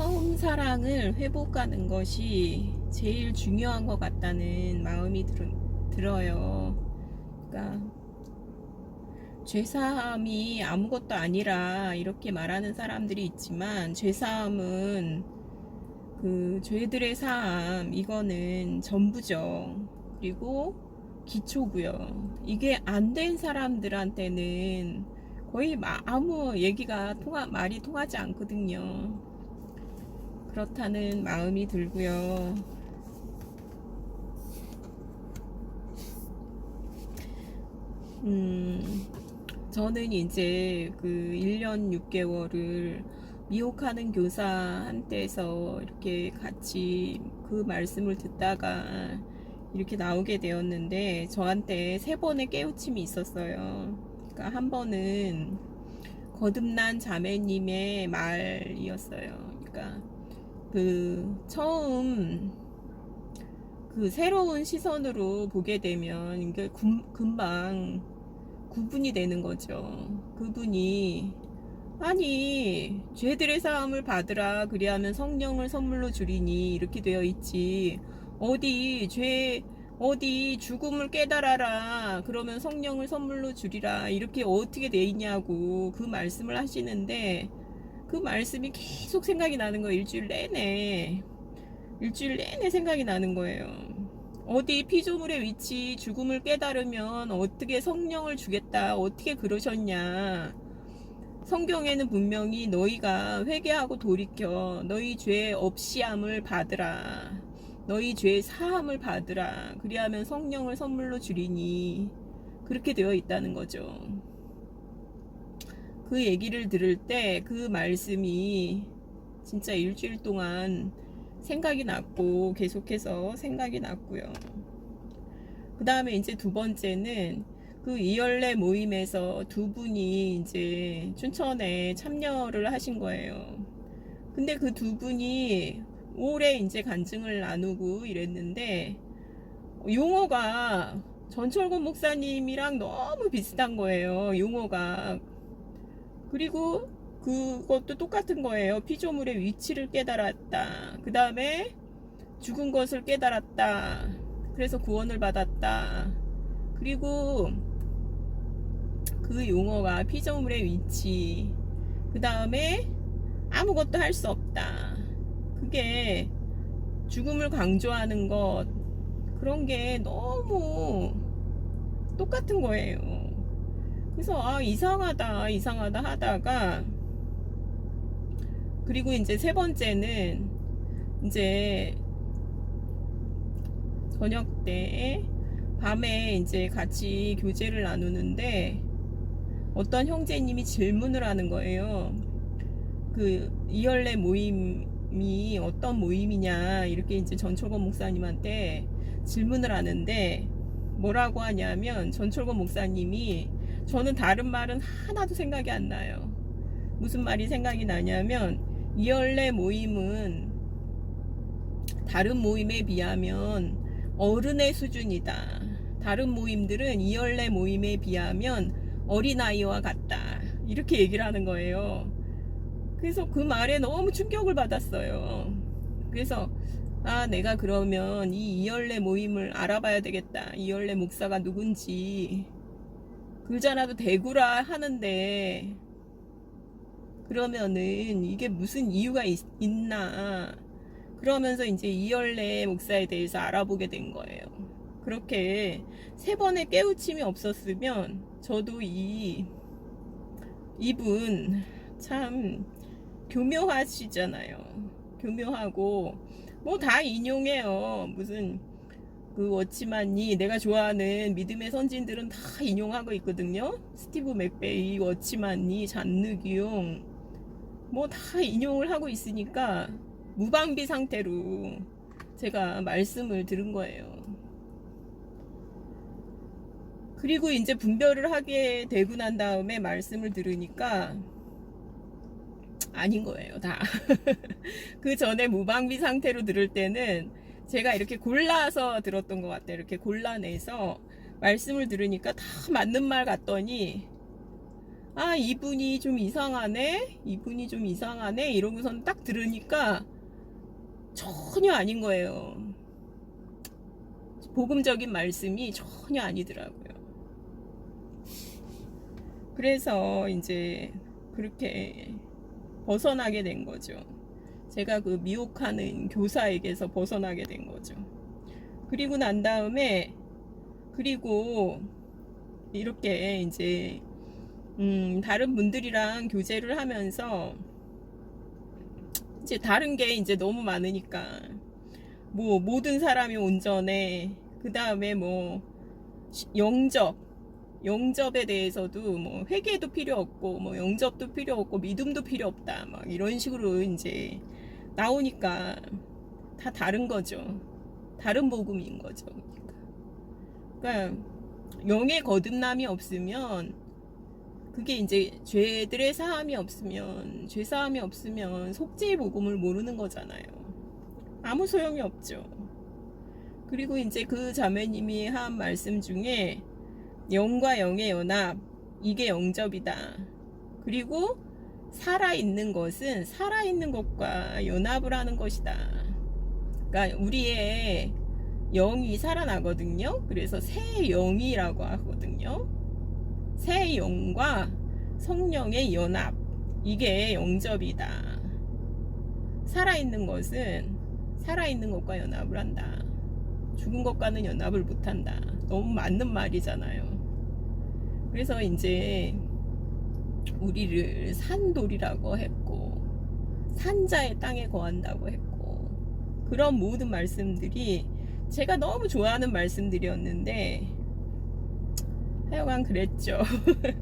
처음 사랑을 회복하는 것이 제일 중요한 것 같다는 마음이 들, 들어 요. 그러니까 죄사함이 아무것도 아니라 이렇게 말하는 사람들이 있지만 죄사함은 그 죄들의 사함 이거는 전부죠. 그리고 기초고요. 이게 안 된 사람들한테는 거의 마- 아무 얘기가 통하 말이 통하지 않거든요. 그렇다는 마음이 들고요. 음, 저는 이제 그 1년 6개월을 미혹하는 교사한테서 이렇게 같이 그 말씀을 듣다가 이렇게 나오게 되었는데 저한테 세 번의 깨우침이 있었어요. 그러니까 한 번은 거듭난 자매님의 말이었어요. 그러니까 그 처음 그 새로운 시선으로 보게 되면 이게 금, 금방 구분이 되는 거죠. 그분이 아니 죄들의 사함을 받으라. 그리하면 성령을 선물로 주리니 이렇게 되어 있지. 어디 죄 어디 죽음을 깨달아라. 그러면 성령을 선물로 주리라. 이렇게 어떻게 돼 있냐고 그 말씀을 하시는데 그 말씀이 계속 생각이 나는 거예요. 일주일 내내. 일주일 내내 생각이 나는 거예요. 어디 피조물의 위치 죽음을 깨달으면 어떻게 성령을 주겠다 어떻게 그러셨냐. 성경에는 분명히 너희가 회개하고 돌이켜 너희 죄 없이함을 받으라. 너희 죄 사함을 받으라. 그리하면 성령을 선물로 주리니. 그렇게 되어 있다는 거죠 그 얘기를 들을 때 그 말씀이 진짜 일주일 동안 생각이 났고 계속해서 생각이 났고요. 그 다음에 이제 두 번째는 그 이열례 모임에서 두 분이 이제 춘천에 참여를 하신 거예요. 근데 그 두 분이 오래 이제 간증을 나누고 이랬는데 용어가 전철권 목사님이랑 너무 비슷한 거예요. 용어가 그리고 그것도 똑같은 거예요. 피조물의 위치를 깨달았다. 그 다음에 죽은 것을 깨달았다. 그래서 구원을 받았다. 그리고 그 용어가 피조물의 위치. 그 다음에 아무것도 할 수 없다. 그게 죽음을 강조하는 것. 그런 게 너무 똑같은 거예요. 그래서 아 이상하다 이상하다 하다가 그리고 이제 세 번째는 이제 저녁 때 밤에 이제 같이 교제를 나누는데 어떤 형제님이 질문을 하는 거예요. 그 이열례 모임이 어떤 모임이냐 이렇게 이제 전철권 목사님한테 질문을 하는데 뭐라고 하냐면 전철권 목사님이 저는 다른 말은 하나도 생각이 안 나요. 무슨 말이 생각이 나냐면 이열례 모임은 다른 모임에 비하면 어른의 수준이다. 다른 모임들은 이열례 모임에 비하면 어린아이와 같다. 이렇게 얘기를 하는 거예요. 그래서 그 말에 너무 충격을 받았어요. 그래서 아 내가 그러면 이 이열례 모임을 알아봐야 되겠다. 이열례 목사가 누군지 글자라도 대구라 하는데 그러면은 이게 무슨 이유가 있, 나 그러면서 이제 이열례 목사에 대해서 알아보게 된 거예요. 그렇게 세 번의 깨우침이 없었으면 저도 이 이분 참 교묘하시잖아요. 교묘하고 뭐 다 인용해요. 무슨 그 워치만이 내가 좋아하는 믿음의 선진들은 다 인용하고 있거든요. 스티브 맥베이, 워치만이, 잔느기용 뭐 다 인용을 하고 있으니까 무방비 상태로 제가 말씀을 들은 거예요. 그리고 이제 분별을 하게 되고 난 다음에 말씀을 들으니까 아닌 거예요, 다. 그 전에 무방비 상태로 들을 때는 제가 이렇게 골라서 들었던 것 같아요. 이렇게 골라내서 말씀을 들으니까 다 맞는 말 같더니 아 이분이 좀 이상하네? 이분이 좀 이상하네? 이러고선 딱 들으니까 전혀 아닌 거예요. 복음적인 말씀이 전혀 아니더라고요. 그래서 이제 그렇게 벗어나게 된 거죠 제가 그 미혹하는 교사에게서 벗어나게 된 거죠. 그리고 난 다음에 그리고 이렇게 이제 음, 다른 분들이랑 교제를 하면서 이제 다른 게 이제 너무 많으니까 뭐 모든 사람이 온전해 그 다음에 뭐 시- 영접 영접에 대해서도 뭐 회개도 필요 없고 뭐 영접도 필요 없고 믿음도 필요 없다 막 이런 식으로 이제 나오니까 다 다른 거죠 다른 복음인 거죠 그러니까, 그러니까 영의 거듭남이 없으면 그게 이제 죄들의 사함이 없으면 죄 사함이 없으면 속죄의 복음을 모르는 거잖아요. 아무 소용이 없죠. 그리고 이제 그 자매님이 한 말씀 중에 영과 영의 연합 이게 영접이다. 그리고 살아 있는 것은 살아 있는 것과 연합을 하는 것이다. 그러니까 우리의 영이 살아나거든요. 그래서 새 영이라고 하거든요. 새 영과 성령의 연합 이게 영접이다. 살아있는 것은 살아있는 것과 연합을 한다. 죽은 것과는 연합을 못한다. 너무 맞는 말이잖아요. 그래서 이제 우리를 산돌이라고 했고 산자의 땅에 거한다고 했고 그런 모든 말씀들이 제가 너무 좋아하는 말씀들이었는데 하여간 그랬죠.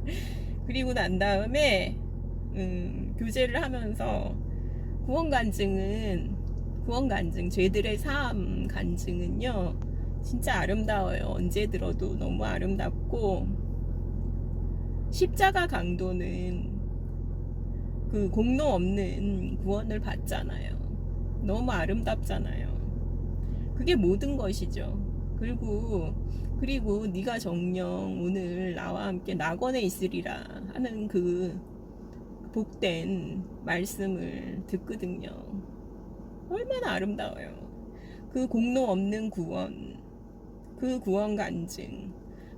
그리고 난 다음에 음, 교제를 하면서 구원 간증은 구원 간증 죄들의 사함 간증은요 진짜 아름다워요. 언제 들어도 너무 아름답고 십자가 강도는 그 공로 없는 구원을 받잖아요. 너무 아름답잖아요. 그게 모든 것이죠. 그리고 그리고 네가 정령 오늘 나와 함께 낙원에 있으리라 하는 그 복된 말씀을 듣거든요. 얼마나 아름다워요. 그 공로 없는 구원, 그 구원 간증.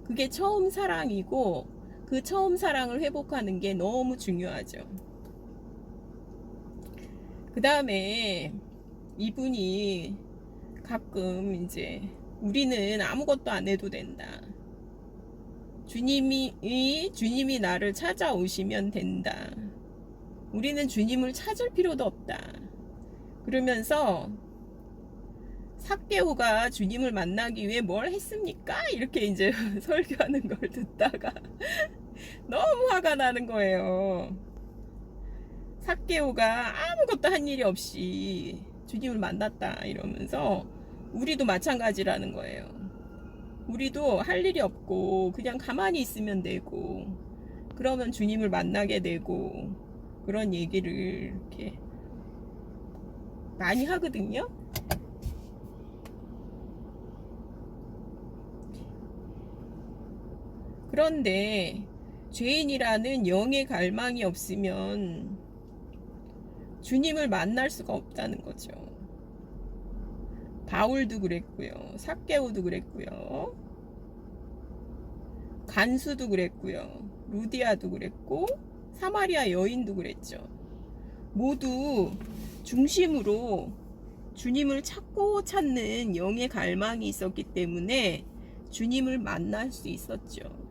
그게 처음 사랑이고 그 처음 사랑을 회복하는 게 너무 중요하죠. 그 다음에 이분이 가끔 이제 우리는 아무것도 안 해도 된다. 주님이 주님이 나를 찾아오시면 된다. 우리는 주님을 찾을 필요도 없다. 그러면서 삭개오가 주님을 만나기 위해 뭘 했습니까? 이렇게 이제 설교하는 걸 듣다가 너무 화가 나는 거예요. 삭개오가 아무것도 한 일이 없이 주님을 만났다 이러면서 우리도 마찬가지라는 거예요. 우리도 할 일이 없고 그냥 가만히 있으면 되고 그러면 주님을 만나게 되고 그런 얘기를 이렇게 많이 하거든요. 그런데 죄인이라는 영의 갈망이 없으면 주님을 만날 수가 없다는 거죠. 바울도 그랬고요. 삭개오도 그랬고요. 간수도 그랬고요. 루디아도 그랬고 사마리아 여인도 그랬죠. 모두 중심으로 주님을 찾고 찾는 영의 갈망이 있었기 때문에 주님을 만날 수 있었죠.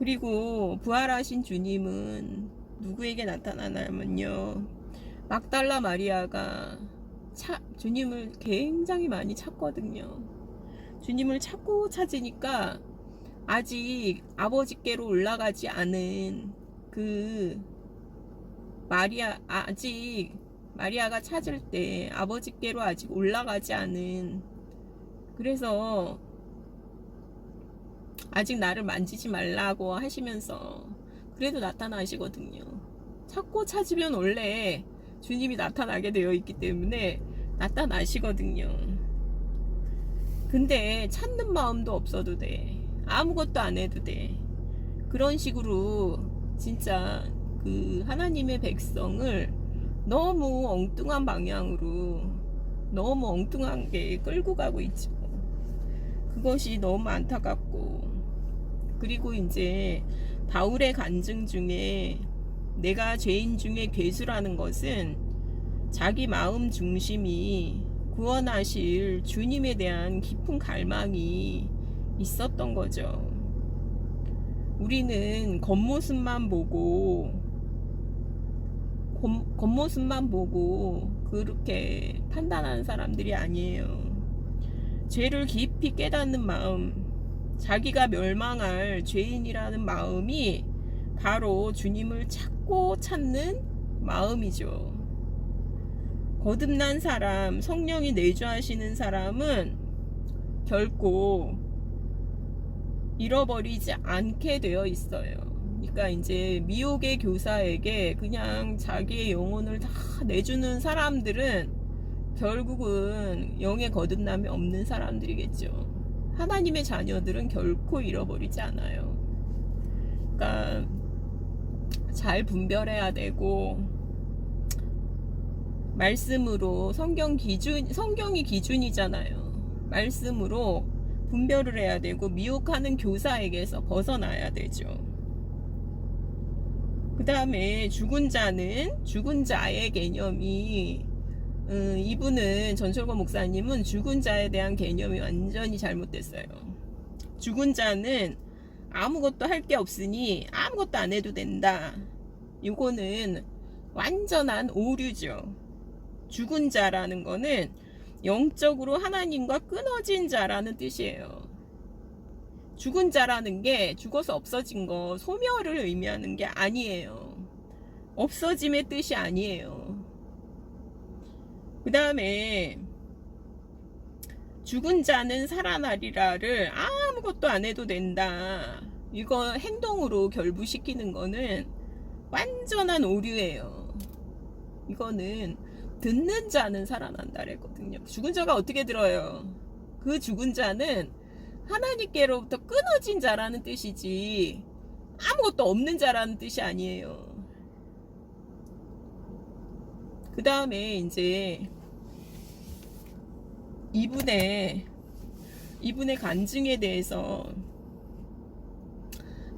그리고 부활하신 주님은 누구에게 나타나냐면요. 막달라 마리아가 차, 주님을 굉장히 많이 찾거든요. 주님을 찾고 찾으니까 아직 아버지께로 올라가지 않은 그 마리아 아직 마리아가 찾을 때 아버지께로 아직 올라가지 않은 그래서 아직 나를 만지지 말라고 하시면서 그래도 나타나시거든요. 찾고 찾으면 원래 주님이 나타나게 되어 있기 때문에 나타나시거든요. 근데 찾는 마음도 없어도 돼. 아무것도 안 해도 돼. 그런 식으로 진짜 그 하나님의 백성을 너무 엉뚱한 방향으로 너무 엉뚱하게 끌고 가고 있죠. 그것이 너무 안타깝고 그리고 이제 바울의 간증 중에 내가 죄인 중에 괴수라는 것은 자기 마음 중심이 구원하실 주님에 대한 깊은 갈망이 있었던 거죠. 우리는 겉모습만 보고 겉- 겉모습만 보고 그렇게 판단하는 사람들이 아니에요. 죄를 깊이 깨닫는 마음, 자기가 멸망할 죄인이라는 마음이 바로 주님을 찾고 찾는 마음이죠. 거듭난 사람, 성령이 내주하시는 사람은 결코 잃어버리지 않게 되어 있어요. 그러니까 이제 미혹의 교사에게 그냥 자기의 영혼을 다 내주는 사람들은 결국은 영의 거듭남이 없는 사람들이겠죠. 하나님의 자녀들은 결코 잃어버리지 않아요. 그러니까 잘 분별해야 되고 말씀으로 성경 기준 성경이 기준이잖아요. 말씀으로 분별을 해야 되고 미혹하는 교사에게서 벗어나야 되죠. 그 다음에 죽은 자는 죽은 자의 개념이 음, 이분은 전철권 목사님은 죽은 자에 대한 개념이 완전히 잘못됐어요. 죽은 자는 아무것도 할 게 없으니 아무것도 안 해도 된다. 이거는 완전한 오류죠. 죽은 자라는 거는 영적으로 하나님과 끊어진 자라는 뜻이에요. 죽은 자라는 게 죽어서 없어진 거, 소멸을 의미하는 게 아니에요. 없어짐의 뜻이 아니에요. 그 다음에 죽은 자는 살아나리라를 아무것도 안 해도 된다. 이거 행동으로 결부시키는 거는 완전한 오류예요. 이거는 듣는 자는 살아난다 그랬거든요. 죽은 자가 어떻게 들어요? 그 죽은 자는 하나님께로부터 끊어진 자라는 뜻이지 아무것도 없는 자라는 뜻이 아니에요. 그 다음에 이제 이분의 이분의 간증에 대해서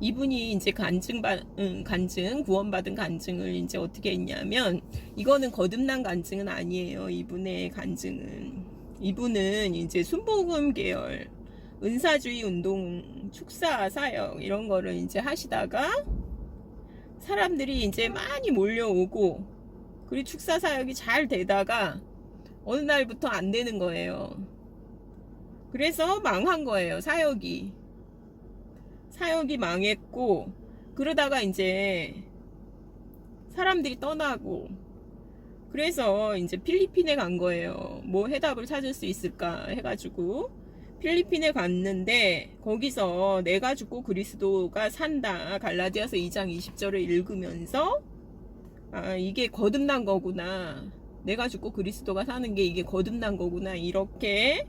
이분이 이제 간증 받 음, 간증 구원받은 간증을 이제 어떻게 했냐면 이거는 거듭난 간증은 아니에요. 이분의 간증은 이분은 이제 순복음 계열 은사주의 운동 축사 사역 이런 거를 이제 하시다가 사람들이 이제 많이 몰려오고 그리고 축사 사역이 잘 되다가 어느 날부터 안 되는 거예요. 그래서 망한 거예요, 사역이. 사역이 망했고, 그러다가 이제 사람들이 떠나고, 그래서 이제 필리핀에 간 거예요. 뭐 해답을 찾을 수 있을까 해가지고, 필리핀에 갔는데, 거기서 내가 죽고 그리스도가 산다. 갈라디아서 2장 20절을 읽으면서, 아, 이게 거듭난 거구나. 내가 죽고 그리스도가 사는 게 이게 거듭난 거구나. 이렇게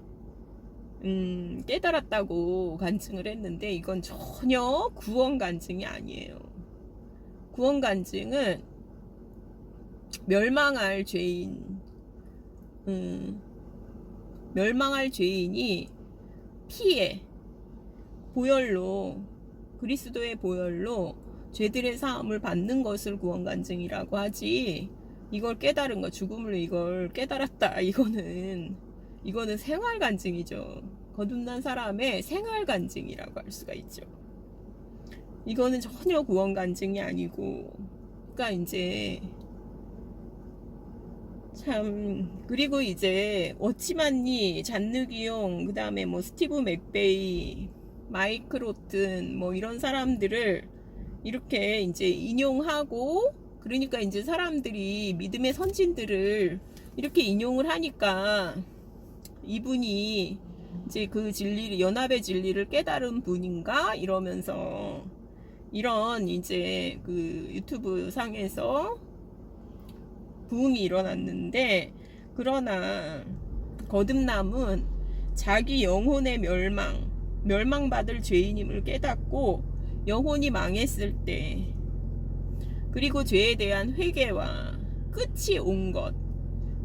음, 깨달았다고 간증을 했는데 이건 전혀 구원 간증이 아니에요. 구원 간증은 멸망할 죄인, 음, 멸망할 죄인이 피해 보혈로 그리스도의 보혈로 죄들의 사함을 받는 것을 구원 간증이라고 하지. 이걸 깨달은 거 죽음을 이걸 깨달았다. 이거는 이거는 생활 간증이죠. 거듭난 사람의 생활 간증이라고 할 수가 있죠. 이거는 전혀 구원 간증이 아니고, 그러니까 이제 참 그리고 이제 워치만니, 잔느기용, 그 다음에 뭐 스티브 맥베이, 마이크 로튼 뭐 이런 사람들을 이렇게 이제 인용하고 그러니까 이제 사람들이 믿음의 선진들을 이렇게 인용을 하니까 이분이 이제 그 진리, 연합의 진리를 깨달은 분인가? 이러면서 이런 이제 그 유튜브 상에서 부흥이 일어났는데, 그러나 거듭남은 자기 영혼의 멸망, 멸망받을 죄인임을 깨닫고 영혼이 망했을 때 그리고 죄에 대한 회개와 끝이 온 것.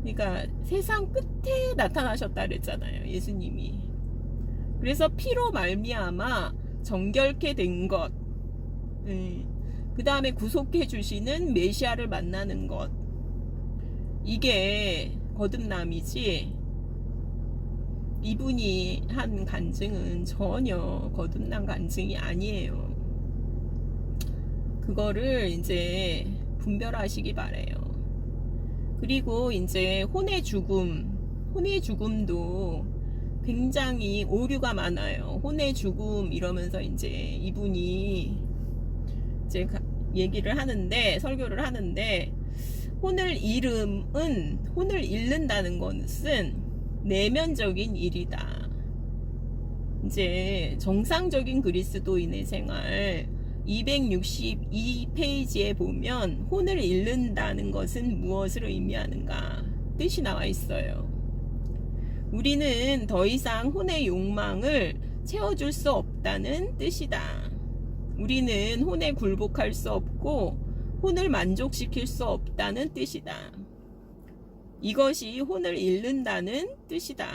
그러니까 세상 끝에 나타나셨다 그랬잖아요. 예수님이. 그래서 피로 말미암아 정결케 된 것. 그 다음에 구속해 주시는 메시아를 만나는 것. 이게 거듭남이지. 이분이 한 간증은 전혀 거듭난 간증이 아니에요. 그거를 이제 분별하시기 바래요. 그리고 이제 혼의 죽음, 혼의 죽음도 굉장히 오류가 많아요. 혼의 죽음 이러면서 이제 이분이 이제 얘기를 하는데 설교를 하는데 혼을 잃음은 혼을 잃는다는 것은 내면적인 일이다. 이제 정상적인 그리스도인의 생활 262페이지에 보면 혼을 잃는다는 것은 무엇을 의미하는가 뜻이 나와 있어요. 우리는 더 이상 혼의 욕망을 채워줄 수 없다는 뜻이다. 우리는 혼에 굴복할 수 없고 혼을 만족시킬 수 없다는 뜻이다. 이것이 혼을 잃는다는 뜻이다.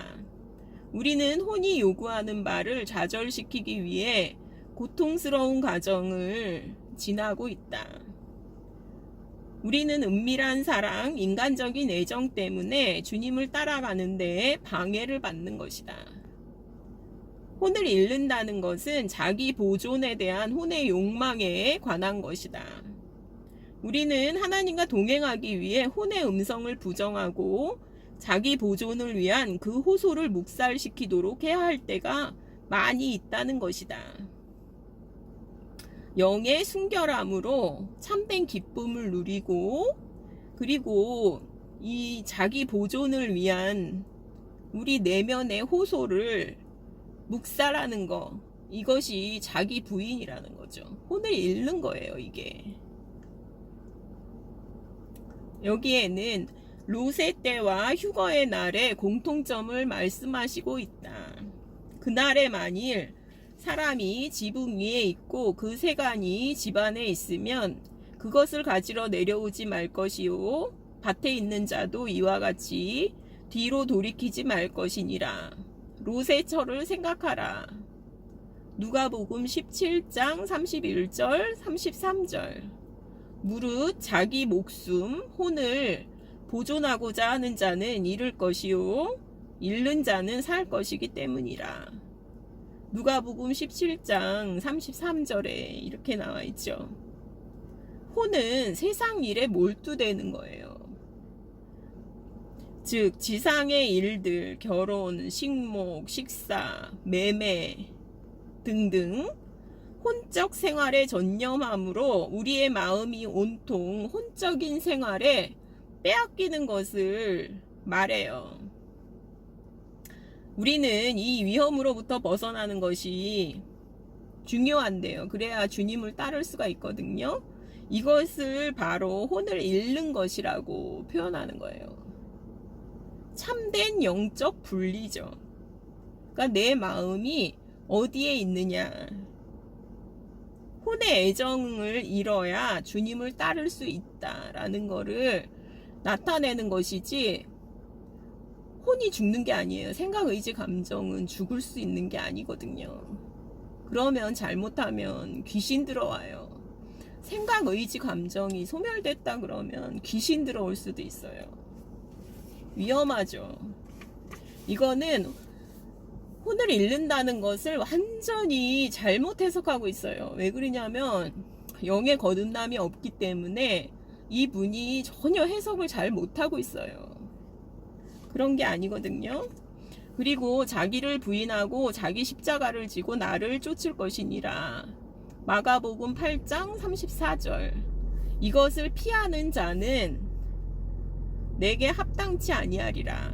우리는 혼이 요구하는 바를 좌절시키기 위해 고통스러운 과정을 지나고 있다. 우리는 은밀한 사랑, 인간적인 애정 때문에 주님을 따라가는데 방해를 받는 것이다. 혼을 잃는다는 것은 자기 보존에 대한 혼의 욕망에 관한 것이다. 우리는 하나님과 동행하기 위해 혼의 음성을 부정하고 자기 보존을 위한 그 호소를 묵살시키도록 해야 할 때가 많이 있다는 것이다. 영의 순결함으로 참된 기쁨을 누리고 그리고 이 자기 보존을 위한 우리 내면의 호소를 묵살하는 거 이것이 자기 부인이라는 거죠. 혼을 잃는 거예요, 이게. 여기에는 로세 때와 휴거의 날의 공통점을 말씀하시고 있다. 그날에 만일 사람이 지붕 위에 있고 그 세간이 집 안에 있으면 그것을 가지러 내려오지 말 것이요. 밭에 있는 자도 이와 같이 뒤로 돌이키지 말 것이니라. 로세처를 생각하라. 누가복음 17장 31절 33절. 무릇 자기 목숨 혼을 보존하고자 하는 자는 잃을 것이요. 잃는 자는 살 것이기 때문이라 누가복음 17장 33절에 이렇게 나와 있죠. 혼은 세상 일에 몰두되는 거예요. 즉 지상의 일들, 결혼, 식목, 식사, 매매 등등 혼적 생활에 전념함으로 우리의 마음이 온통 혼적인 생활에 빼앗기는 것을 말해요. 우리는 이 위험으로부터 벗어나는 것이 중요한데요. 그래야 주님을 따를 수가 있거든요. 이것을 바로 혼을 잃는 것이라고 표현하는 거예요. 참된 영적 분리죠. 그러니까 내 마음이 어디에 있느냐. 혼의 애정을 잃어야 주님을 따를 수 있다라는 것을 나타내는 것이지 혼이 죽는 게 아니에요. 생각, 의지, 감정은 죽을 수 있는 게 아니거든요. 그러면 잘못하면 귀신 들어와요. 생각, 의지, 감정이 소멸됐다 그러면 귀신 들어올 수도 있어요. 위험하죠. 이거는 혼을 잃는다는 것을 완전히 잘못 해석하고 있어요. 왜 그러냐면 영의 거듭남이 없기 때문에 이 분이 전혀 해석을 잘 못하고 있어요. 그런 게 아니거든요. 그리고 자기를 부인하고 자기 십자가를 지고 나를 쫓을 것이니라. 마가복음 8장 34절. 이것을 피하는 자는 내게 합당치 아니하리라.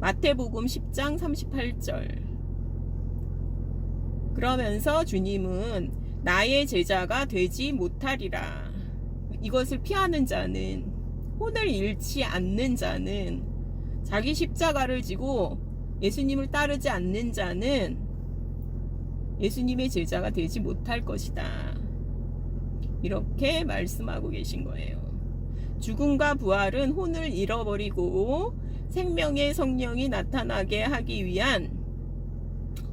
마태복음 10장 38절. 그러면서 주님은 나의 제자가 되지 못하리라. 이것을 피하는 자는 혼을 잃지 않는 자는 자기 십자가를 지고 예수님을 따르지 않는 자는 예수님의 제자가 되지 못할 것이다. 이렇게 말씀하고 계신 거예요. 죽음과 부활은 혼을 잃어버리고 생명의 성령이 나타나게 하기 위한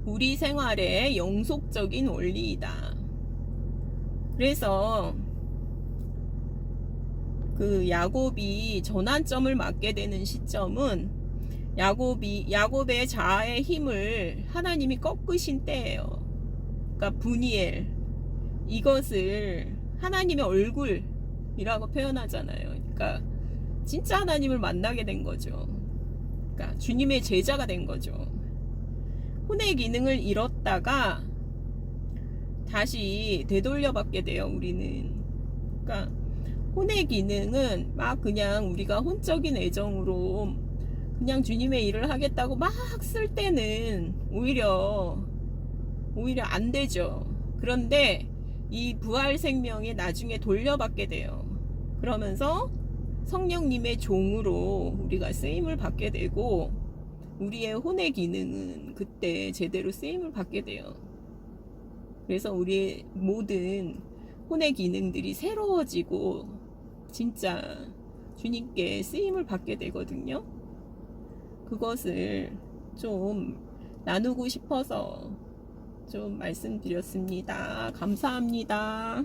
우리 생활의 영속적인 원리이다. 그래서 그 야곱이 전환점을 맞게 되는 시점은 야곱이 야곱의 자아의 힘을 하나님이 꺾으신 때예요. 그러니까 분이엘 이것을 하나님의 얼굴이라고 표현하잖아요. 그러니까 진짜 하나님을 만나게 된 거죠. 그러니까 주님의 제자가 된 거죠. 혼의 기능을 잃었다가 다시 되돌려 받게 돼요, 우리는. 그러니까 혼의 기능은 막 그냥 우리가 혼적인 애정으로 그냥 주님의 일을 하겠다고 막 쓸 때는 오히려 오히려 안 되죠. 그런데 이 부활 생명이 나중에 돌려받게 돼요. 그러면서 성령님의 종으로 우리가 쓰임을 받게 되고 우리의 혼의 기능은 그때 제대로 쓰임을 받게 돼요. 그래서 우리의 모든 혼의 기능들이 새로워지고 진짜 주님께 쓰임을 받게 되거든요. 그것을 좀 나누고 싶어서 좀 말씀드렸습니다. 감사합니다.